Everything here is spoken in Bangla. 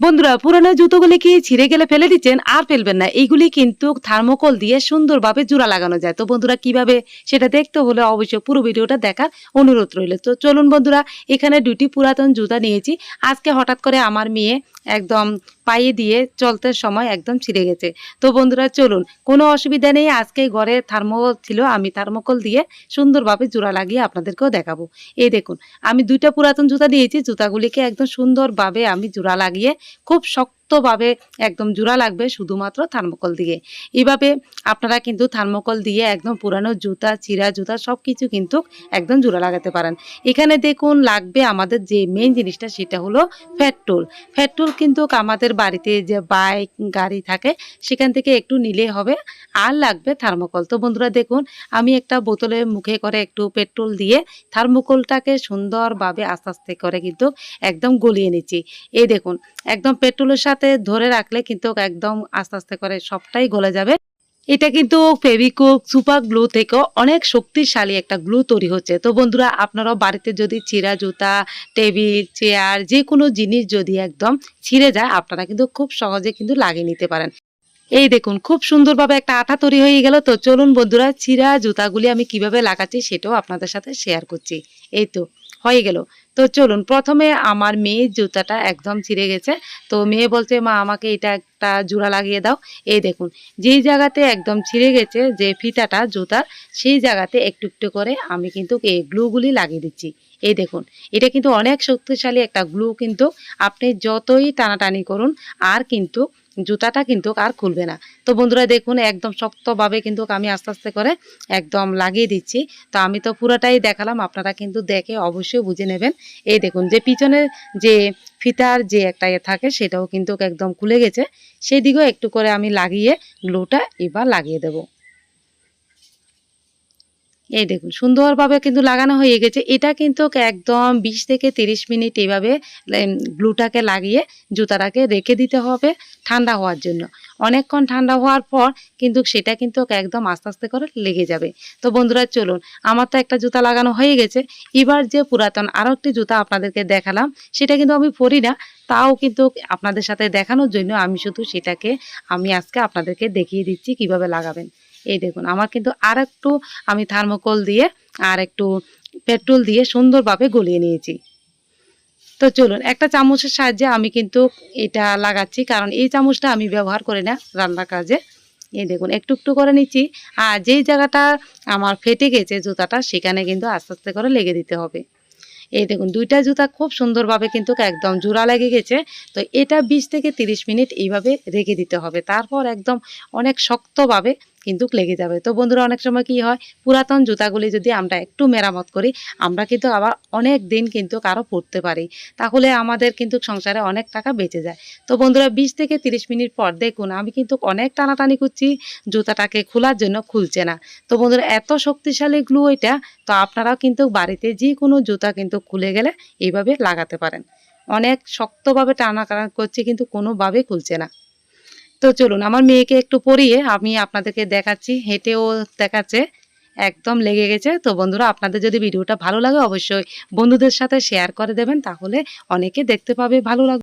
বন্ধুরা, পুরানো জুতোগুলি কি ছিঁড়ে গেলে ফেলে দিচ্ছেন? আর ফেলবেন না। এইগুলি কিন্তু থার্মোকল দিয়ে সুন্দরভাবে জোড়া লাগানো যায়। তো বন্ধুরা, কীভাবে সেটা দেখতে হলে অবশ্যই পুরো ভিডিওটা দেখার অনুরোধ রইল। তো চলুন বন্ধুরা, এখানে দুটি পুরাতন জুতা নিয়েছি। আজকে হঠাৎ করে আমার মেয়ে একদম পায়ে দিয়ে চলতে সময় একদম ছিঁড়ে গেছে। তো বন্ধুরা, চলুন, কোনো অসুবিধা নেই। আজকে ঘরে থার্মোকল ছিল, আমি থার্মোকল দিয়ে সুন্দরভাবে জোড়া লাগিয়ে আপনাদেরকেও দেখাবো। এই দেখুন, আমি দুইটা পুরাতন জুতা নিয়েছি। জুতাগুলিকে একদম সুন্দরভাবে আমি জোড়া লাগিয়ে খুব শক্তভাবে একদম জোড়া লাগবে শুধুমাত্র থার্মোকল দিয়ে। এইভাবে আপনারা কিন্তু থার্মোকল দিয়ে একদম পুরানো জুতা, চিরা জুতা সব কিছু কিন্তু একদম জোড়া লাগাতে পারেন। এখানে দেখুন, লাগবে আমাদের যে মেন জিনিসটা সেটা হলো পেট্রোল। পেট্রোল কিন্তু আমাদের বাড়িতে যে বাইক, গাড়ি থাকে, সেখান থেকে একটু নিলে হবে, আর লাগবে থার্মোকল। তো বন্ধুরা দেখুন, আমি একটা বোতলে মুখে করে একটু পেট্রোল দিয়ে থার্মোকলটাকে সুন্দরভাবে আস্তে আস্তে করে কিন্তু একদম গলিয়ে নিচ্ছি। এই দেখুন, একদম পেট্রোলের সাথে ধরে রাখলে কিন্তু একদম আস্তে আস্তে করে সবটাই গলে যাবে। এটা কিন্তু ফেভিকুক সুপার গ্লু থেকেও অনেক শক্তিশালী একটা গ্লু তৈরি হচ্ছে। তো বন্ধুরা, আপনারাও বাড়িতে যদি চিরা জুতা, টেবিল, চেয়ার যে কোনো জিনিস যদি একদম ছিঁড়ে যায়, আপনারা কিন্তু খুব সহজে কিন্তু লাগিয়ে নিতে পারেন। এই দেখুন, খুব সুন্দরভাবে একটা আঠা তৈরি হয়ে গেল। তো চলুন বন্ধুরা, চিরা জুতাগুলি আমি কীভাবে লাগাচ্ছি সেটাও আপনাদের সাথে শেয়ার করছি। এই তো হয়ে গেল। তো চলুন, প্রথমে আমার মেয়ের জুতাটা একদম ছিঁড়ে গেছে। তো মেয়ে বলছে, মা, আমাকে এটা একটা জোড়া লাগিয়ে দাও। এই দেখুন, যেই জায়গাতে একদম ছিঁড়ে গেছে যে ফিতাটা জুতার সেই জায়গাতে একটু একটু করে আমি কিন্তু এই গ্লুগুলি লাগিয়ে দিচ্ছি। এই দেখুন, এটা কিন্তু অনেক শক্তিশালী একটা গ্লু কিন্তু। আপনি যতই টানাটানি করুন, আর কিন্তু জুতাটা কিন্তু আর খুলবে না। তো বন্ধুরা দেখুন, একদম শক্তভাবে কিন্তু আমি আস্তে আস্তে করে একদম লাগিয়ে দিচ্ছি। তো আমি তো পুরোটাই দেখালাম, আপনারা কিন্তু দেখে অবশ্যই বুঝে নেবেন। এই দেখুন, যে পিছনের যে ফিতার যে একটা ইয়ে থাকে, সেটাও কিন্তু একদম খুলে গেছে। সেদিকেও একটু করে আমি লাগিয়ে গ্লুটা এবার লাগিয়ে দেব। এই দেখুন, সুন্দরভাবে কিন্তু লাগানো হয়ে গেছে। এটা কিন্তু একদম বিশ থেকে তিরিশ মিনিট এইভাবে গ্লুটাকে লাগিয়ে জুতাটাকে রেখে দিতে হবে ঠান্ডা হওয়ার জন্য। অনেকক্ষণ ঠান্ডা হওয়ার পর কিন্তু সেটা কিন্তু একদম আস্তে আস্তে করে লেগে যাবে। তো বন্ধুরা, চলুন, আমার তো একটা জুতা লাগানো হয়ে গেছে। এবার যে পুরাতন আরও একটি জুতা আপনাদেরকে দেখালাম, সেটা কিন্তু আমি পরি না, তাও কিন্তু আপনাদের সাথে দেখানোর জন্য আমি শুধু সেটাকে আমি আজকে আপনাদেরকে দেখিয়ে দিচ্ছি কীভাবে লাগাবেন। এই দেখুন, আমার কিন্তু আর একটু আমি থার্মোকল দিয়ে আর একটু পেট্রোল দিয়ে সুন্দরভাবে গলিয়ে নিয়েছি। তো চলুন, একটা চামচের সাহায্যে আমি কিন্তু এটা লাগাচ্ছি, কারণ এই চামচটা আমি ব্যবহার করি না রান্নার কাজে। এই দেখুন, একটু একটু করে নিচ্ছি, আর যেই জায়গাটা আমার ফেটে গেছে জুতাটা, সেখানে কিন্তু আস্তে আস্তে করে লেগে দিতে হবে। এই দেখুন, দুইটা জুতা খুব সুন্দরভাবে কিন্তু একদম জোড়া লেগে গেছে, তো এটা বিশ থেকে তিরিশ মিনিট এইভাবে রেখে দিতে হবে। তারপর একদম অনেক শক্তভাবে কিন্তু লেগে যাবে। তো বন্ধুরা, অনেক সময় কি হয়, পুরাতন জুতাগুলি যদি আমরা একটু মেরামত করি, আমরা কিন্তু আবার অনেক দিন কিন্তু কারও পরতে পারি। তাহলে আমাদের কিন্তু সংসারে অনেক টাকা বেঁচে যায়। তো বন্ধুরা, বিশ থেকে তিরিশ মিনিট পর দেখুন, আমি কিন্তু অনেক টানাটানি করছি, জুতাটাকে খোলার জন্য খুলছে না। তো বন্ধুরা, এত শক্তিশালী গ্লু এটা, তো আপনারাও কিন্তু বাড়িতে যে কোনো জুতা কিন্তু খুলে গেলে এইভাবে লাগাতে পারেন। অনেক শক্তভাবে টানা করছি, কিন্তু কোনোভাবে খুলছে না। তো চলুন, আমার মেয়েকে একটু পরিয়ে আমি আপনাদেরকে দেখাচ্ছি। হেঁটেও দেখাচ্ছে, একদম লেগে গেছে। তো বন্ধুরা, আপনাদের যদি ভিডিওটা ভালো লাগে, অবশ্যই বন্ধুদের সাথে শেয়ার করে দেবেন, তাহলে অনেকে দেখতে পাবে ভালো লাগবে